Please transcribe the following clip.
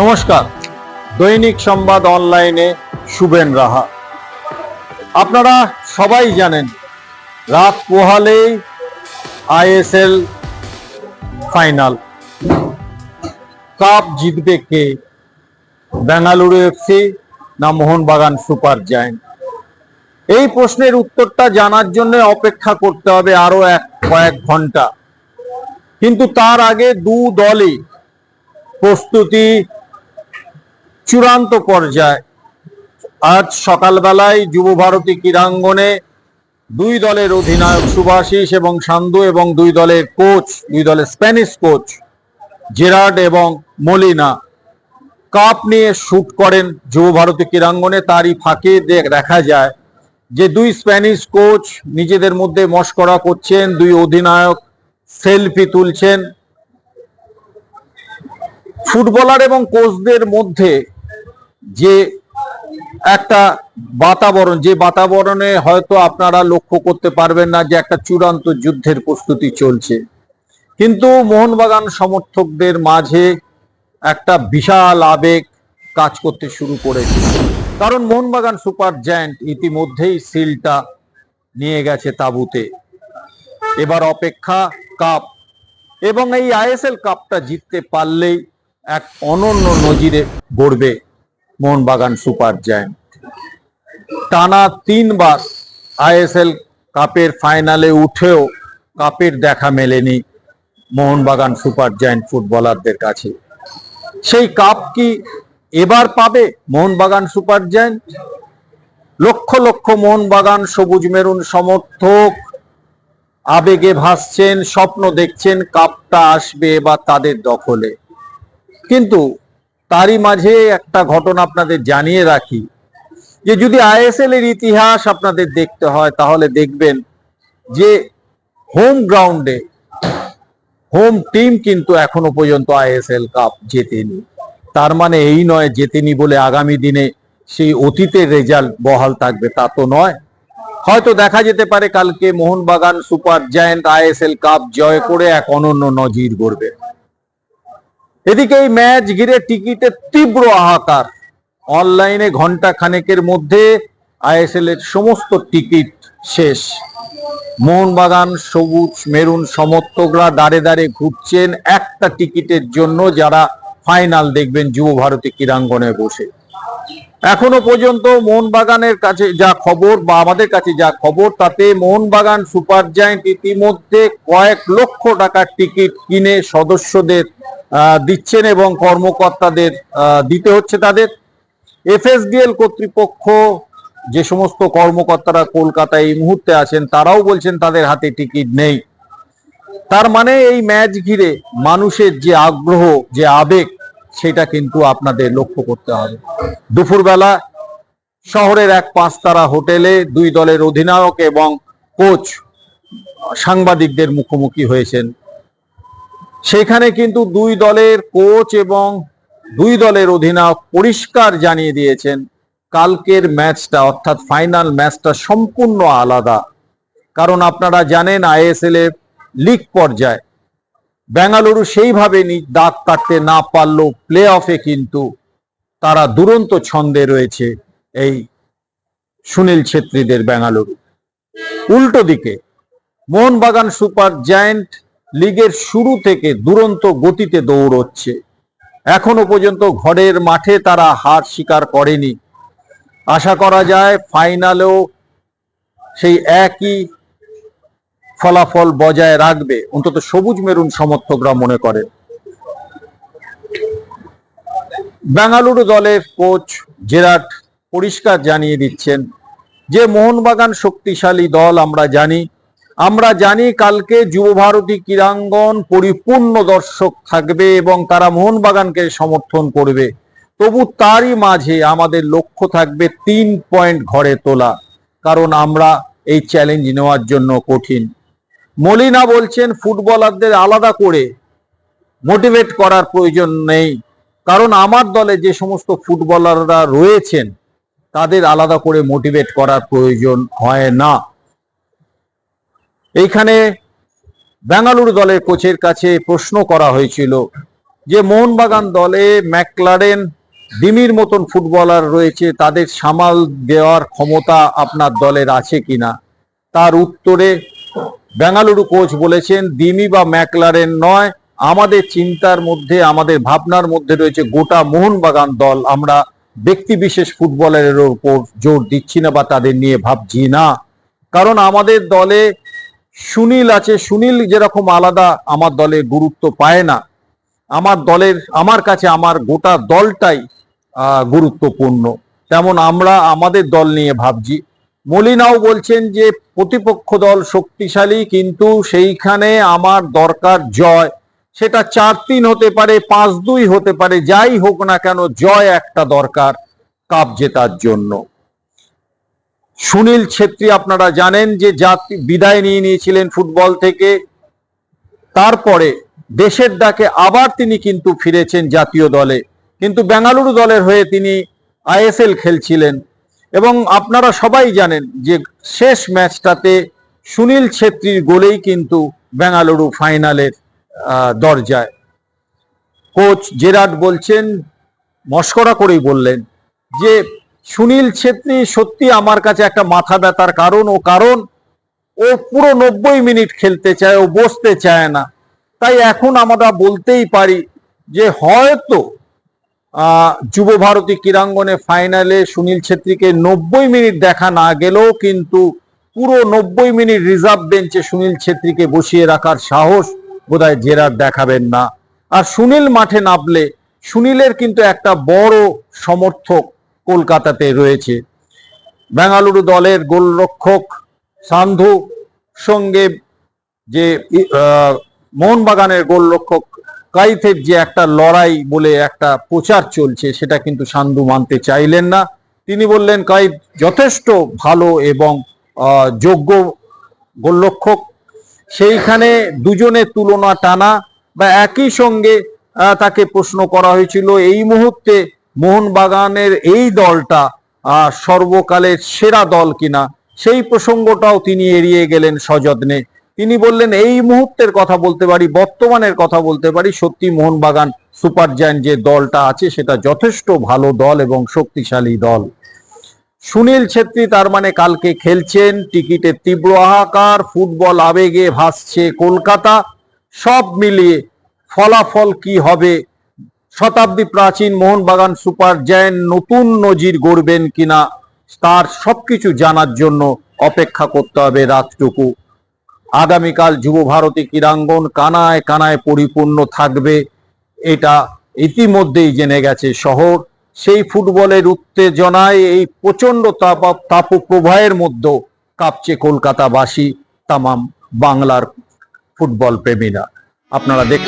নমস্কার। দৈনিক সংবাদ অনলাইনে শুভেন রাহা। আপনারা সবাই জানেন, রাত পোহালেই আইএসএল ফাইনাল। কাপ জিতবে কে? বেঙ্গালুরু এফসি না মোহনবাগান সুপার জায়েন্ট? এই প্রশ্নের উত্তরটা জানার জন্য অপেক্ষা করতে হবে আরও এক কয়েক ঘণ্টা। কিন্তু তার আগে দু দলই প্রস্তুতি চূড়ান্ত পর্যায়ে। আজ সকালবেলায় যুব ভারতী ক্রীড়াঙ্গনে দুই দলের অধিনায়ক সুভাষিস এবং সান্ধু এবং দুই দলের কোচ, দুই দলের স্প্যানিশ কোচ জেরার্ড এবং মলিনা কাপ নিয়ে শুট করেন যুব ভারতী ক্রীড়াঙ্গনে। তারই ফাঁকে দেখা যায় যে দুই স্প্যানিশ কোচ নিজেদের মধ্যে মস্করা করছেন, দুই অধিনায়ক সেলফি তুলছেন। ফুটবলার এবং কোচদের মধ্যে যে একটা বাতাবরণ, যে বাতাবরণে হয়তো আপনারা লক্ষ্য করতে পারবেন না যে একটা চূড়ান্ত যুদ্ধের প্রস্তুতি চলছে। কিন্তু মোহনবাগান সমর্থকদের মাঝে একটা বিশাল আবেগ কাজ করতে শুরু করেছে। কারণ মোহনবাগান সুপার জায়ান্ট ইতিমধ্যেই সিলটা নিয়ে গেছে তাঁবুতে। এবার অপেক্ষা কাপ এবং এই আইএসএল কাপটা জিততে পারলেই এক অনন্য নজিরে গড়বে। Mohun Bagan super giant. টানা তিনবার আইএসএল কাপের ফাইনালে উঠেও কাপের দেখা মেলেনি মোহনবাগান সুপার জায়ান্ট ফুটবলারদের কাছে। সেই কাপ কি এবার পাবে মোহনবাগান সুপার জায়ান্ট? লক্ষ লক্ষ মোহনবাগান সবুজ মেরুন সমর্থক আবেগে ভাসছেন, স্বপ্ন দেখছেন কাপটা আসবে বা তাদের দখলে। কিন্তু তারই মাঝে একটা ঘটনা আপনাদের জানিয়ে রাখি। যে যদি আইএসএল এর ইতিহাস আপনাদের দেখতে হয়, তাহলে দেখবেন যে হোম গ্রাউন্ডে হোম টিম কিন্তু এখনও পর্যন্ত আইএসএল কাপ জেতেনি। তার মানে এই নয় জেতেনি বলে আগামী দিনে সেই অতীতের রেজাল্ট বহাল থাকবে, তা তো নয়। হয়তো দেখা যেতে পারে কালকে Mohun Bagan super giant ISL cup জয় করে এক অনন্য নজির গড়বে। এদিকে এই ম্যাচ ঘিরে টিকিটের তীব্র হাহাকার। অনলাইনে ঘণ্টা খানেকের মধ্যে আইএসএল এর সমস্ত টিকিট শেষ। মোহনবাগান, সবুজ, মেরুন সমর্থকরা দাঁড়ে দাঁড়ে ঘুরছেন একটা টিকিটের জন্য যারা ফাইনাল দেখবেন যুব ভারতী ক্রীড়াঙ্গনে বসে। এখনও পর্যন্ত মোহনবাগানের কাছে যা খবর বা আমাদের কাছে যা খবর, তাতে মোহনবাগান সুপার জায়েন্ট ইতিমধ্যে কয়েক লক্ষ টাকার টিকিট কিনে সদস্যদের দিচ্ছেন এবং কর্মকর্তাদের দিতে হচ্ছে তাদের। এফএসডিএল কর্তৃপক্ষ যে সমস্ত কর্মকর্তারা কলকাতায় এই মুহূর্তে আছেন, তারাও বলছেন তাদের হাতে টিকিট নেই। তার মানে এই ম্যাচ ঘিরে মানুষের যে আগ্রহ, যে আবেগ, সেটা কিন্তু আপনাদের লক্ষ্য করতে হবে। দুপুরবেলা শহরের এক পাঁচতারা হোটেলে দুই দলের অধিনায়ক এবং কোচ সাংবাদিকদের মুখোমুখি হয়েছেন। সেখানে কিন্তু দুই দলের কোচ এবং দুই দলের অধিনায়ক পরিষ্কার জানিয়ে দিয়েছেন, কালকের ম্যাচটা অর্থাৎ ফাইনাল ম্যাচটা সম্পূর্ণ আলাদা। কারণ আপনারা জানেন আইএসএল এর লিগ পর্যায়ে। বেঙ্গালুরু সেইভাবে দাগ কাটতে না পারলেও প্লে অফে কিন্তু তারা দুরন্ত ছন্দে রয়েছে এই সুনীল ছেত্রীদের বেঙ্গালুরু। উল্টো দিকে, মোহনবাগান সুপার জায়ান্ট লিগের শুরু থেকে দুরন্ত গতিতে দৌড়চ্ছে। এখনও পর্যন্ত ঘরের মাঠে তারা হার স্বীকার করেনি। আশা করা যায় ফাইনালেও সেই একই ফলাফল বজায় রাখবে, অন্তত সবুজ মেরুন সমর্থকরা মনে করেন। বেঙ্গালুরু দলের কোচ জেরাট পরিষ্কার জানিয়ে দিচ্ছেন, যে মোহনবাগান শক্তিশালী দল আমরা জানি আমরা জানি কালকে যুব ভারতী ক্রীড়াঙ্গন পরিপূর্ণ দর্শক থাকবে এবং তারা মোহনবাগানকে সমর্থন করবে। তবু তারই মাঝে আমাদের লক্ষ্য থাকবে তিন পয়েন্ট ঘরে তোলা, কারণ আমরা এই চ্যালেঞ্জ নেওয়ার জন্য কঠিন। মলিনা বলছেন, ফুটবলারদের আলাদা করে মোটিভেট করার প্রয়োজন নেই, কারণ আমার দলে যে সমস্ত ফুটবলাররা রয়েছেন, তাদের আলাদা করে মোটিভেট করার প্রয়োজন হয় না। এইখানে বেঙ্গালুরু দলের কোচের কাছে প্রশ্ন করা হয়েছিল যে মোহনবাগান দলে ম্যাকলারেন, ডিমির মতন ফুটবলার রয়েছে, তাদের সামাল দেওয়ার ক্ষমতা আপনার দলের আছে কিনা? তার উত্তরে বেঙ্গালুরু কোচ বলেছেন দিমি বা ম্যাকলারেন নয়, আমাদের চিন্তার মধ্যে, আমাদের ভাবনার মধ্যে রয়েছে গোটা মোহনবাগান দল। আমরা ব্যক্তি বিশেষ ফুটবলারের উপর জোর দিচ্ছি না বা তাদের নিয়ে ভাবছি না। কারণ আমাদের দলে সুনীল আছে, সুনীল যেরকম আলাদা আমার দলে গুরুত্ব পায় না। আমার দলের, আমার কাছে আমার গোটা দলটাই গুরুত্বপূর্ণ। তেমন আমরা আমাদের দল নিয়ে ভাবছি। মলিনাও বলছেন যে, প্রতিপক্ষ দল শক্তিশালী, কিন্তু সেইখানে আমার দরকার জয়। সেটা চার তিন হতে পারে, পাঁচ দুই হতে পারে, যাই হোক না কেন, জয় একটা দরকার কাপ জেতার জন্য। সুনীল ছেত্রী আপনারা জানেন যে জাতি বিদায় নিয়ে নিয়েছিলেন ফুটবল থেকে। তারপরে দেশের ডাকে আবার তিনি কিন্তু ফিরেছেন জাতীয় দলে। কিন্তু বেঙ্গালুরু দলের হয়ে তিনি আইএসএল খেলছিলেন। এবং আপনারা সবাই জানেন যে শেষ ম্যাচটাতে সুনীল ছেত্রীর গোলেই কিন্তু বেঙ্গালুরু ফাইনালের দরজায়। কোচ জেরাট বলছেন, মস্করা করেই বললেন যে সুনীল ছেত্রী সত্যি আমার কাছে একটা মাথা ব্যথার কারণ। ও কারণ, ও পুরো নব্বই মিনিট খেলতে চায়, ও বসতে চায় না। তাই এখন আমরা বলতেই পারি যে হয়তো যুব ভারতী ক্রীড়াঙ্গনে ফাইনালে সুনীল ছেত্রীকে নব্বই মিনিট দেখা না গেলেও কিন্তু পুরো নব্বই মিনিট রিজার্ভ বেঞ্চে সুনীল ছেত্রীকে বসিয়ে রাখার সাহস বোধহয় জেরার দেখাবেন না। আর সুনীল মাঠে নামলে, সুনীলের কিন্তু একটা বড় সমর্থক কলকাতাতে রয়েছে। বেঙ্গালুরু দলের গোলরক্ষক সান্ধু সঙ্গে যে মোহনবাগানের গোলরক্ষক কাইথের যে একটা লড়াই বলে একটা প্রচার চলছে, সেটা কিন্তু সান্ধু মানতে চাইলেন না। তিনি বললেন, কাইফ যথেষ্ট ভালো এবং যোগ্য গোলরক্ষক। সেইখানে দুজনের তুলনা টানা, বা একই সঙ্গে তাকে প্রশ্ন করা হয়েছিল, এই মুহূর্তে মোহনবাগানের এই দলটা সর্বকালের সেরা দল কিনা, সেই প্রসঙ্গটাও তিনি এড়িয়ে গেলেন সযত্নে। তিনি বললেন, এই মুহূর্তের কথা বলতে পারি, বর্তমানের কথা বলতে পারি, সত্যি মোহনবাগান সুপার জায়ান্ট যে দলটা আছে, সেটা যথেষ্ট ভালো দল এবং শক্তিশালী দল। সুনীল ছেত্রী তার মানে কালকে খেলছেন টিকিটের তীব্র হাহাকার, ফুটবল আবেগে ভাসছে কলকাতা। সব মিলিয়ে ফলাফল কি হবে শতাব্দী প্রাচীন মোহনবাগান সুপার জায়ান্ট নতুন নজির গড়বেন কিনা, তার সবকিছু জানার জন্য অপেক্ষা করতে হবে রাতটুকু। আগামীকাল যুব ভারতী ক্রীড়াঙ্গন কানায় কানায় পরিপূর্ণ থাকবে, এটা ইতিমধ্যেই জেনে গেছে শহর। সেই ফুটবলের উত্তেজনায় এই প্রচণ্ড তাপ, তাপপ্রবাহের মধ্যে কাঁপছে কলকাতাবাসী, তামাম বাংলার ফুটবল প্রেমীরা। আপনারা দেখ